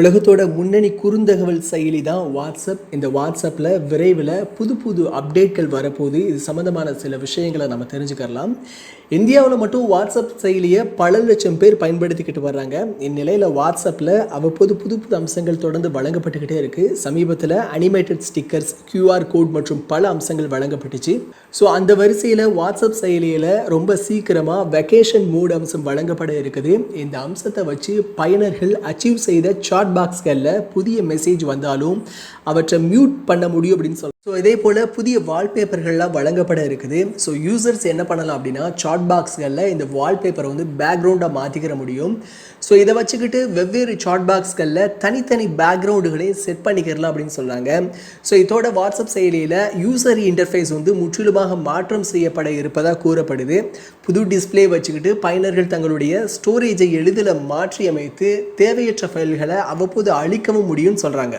உலகத்தோட முன்னணி குறுந்தகவல் செயலி தான் வாட்ஸ்அப். இந்த வாட்ஸ்அப்பில் விரைவில் புது புது அப்டேட்கள் வரப்போது இது சம்மந்தமான சில விஷயங்களை நம்ம தெரிஞ்சுக்கலாம் இந்தியாவில் மட்டும் வாட்ஸ்அப் செயலியை பல லட்சம் பேர் பயன்படுத்திக்கிட்டு வர்றாங்க. இந்நிலையில் வாட்ஸ்அப்பில் அவ்வப்போது புது புது அம்சங்கள் தொடர்ந்து வழங்கப்பட்டுக்கிட்டே இருக்குது சமீபத்தில் அனிமேட்டட் ஸ்டிக்கர்ஸ் கியூஆர் கோட் மற்றும் பல அம்சங்கள் வழங்கப்பட்டுச்சு. ஸோ அந்த வரிசையில் வாட்ஸ்அப் செயலியில் ரொம்ப சீக்கிரமாக வெக்கேஷன் மூட் அம்சம் வழங்கப்பட இருக்குது. இந்த அம்சத்தை வச்சு பயனர்கள் அச்சீவ் செய்த சாட் பாக்ஸ்களில் புதிய மெசேஜ் வந்தாலும் அவற்றை மியூட் பண்ண முடியும் அப்படின்னு சொல்ல ஸோ இதே போல் புதிய வால்பேப்பர்கள்லாம் வழங்கப்பட இருக்குது. ஸோ யூசர்ஸ் என்ன பண்ணலாம் அப்படின்னா சாட் பாக்ஸ்களில் இந்த வால்பேப்பரை வந்து பேக்ரவுண்டாக மாற்றிக்கிற முடியும். ஸோ இதை வச்சுக்கிட்டு வெவ்வேறு சாட் பாக்ஸ்களில் தனித்தனி பேக்ரவுண்டுகளையும் செட் பண்ணிக்கிறலாம் அப்படின்னு சொல்கிறாங்க ஸோ இதோட வாட்ஸ்அப் செயலியில் யூசர் இன்டர்ஃபேஸ் வந்து முற்றிலுமாக மாற்றம் செய்யப்பட இருப்பதாக கூறப்படுது. புது டிஸ்பிளே வச்சுக்கிட்டு பயனர்கள் தங்களுடைய ஸ்டோரேஜை எளிதில் மாற்றி அமைத்து தேவையற்ற ஃபைல்களை அவ்வப்போது அழிக்கவும் முடியும்னு சொல்கிறாங்க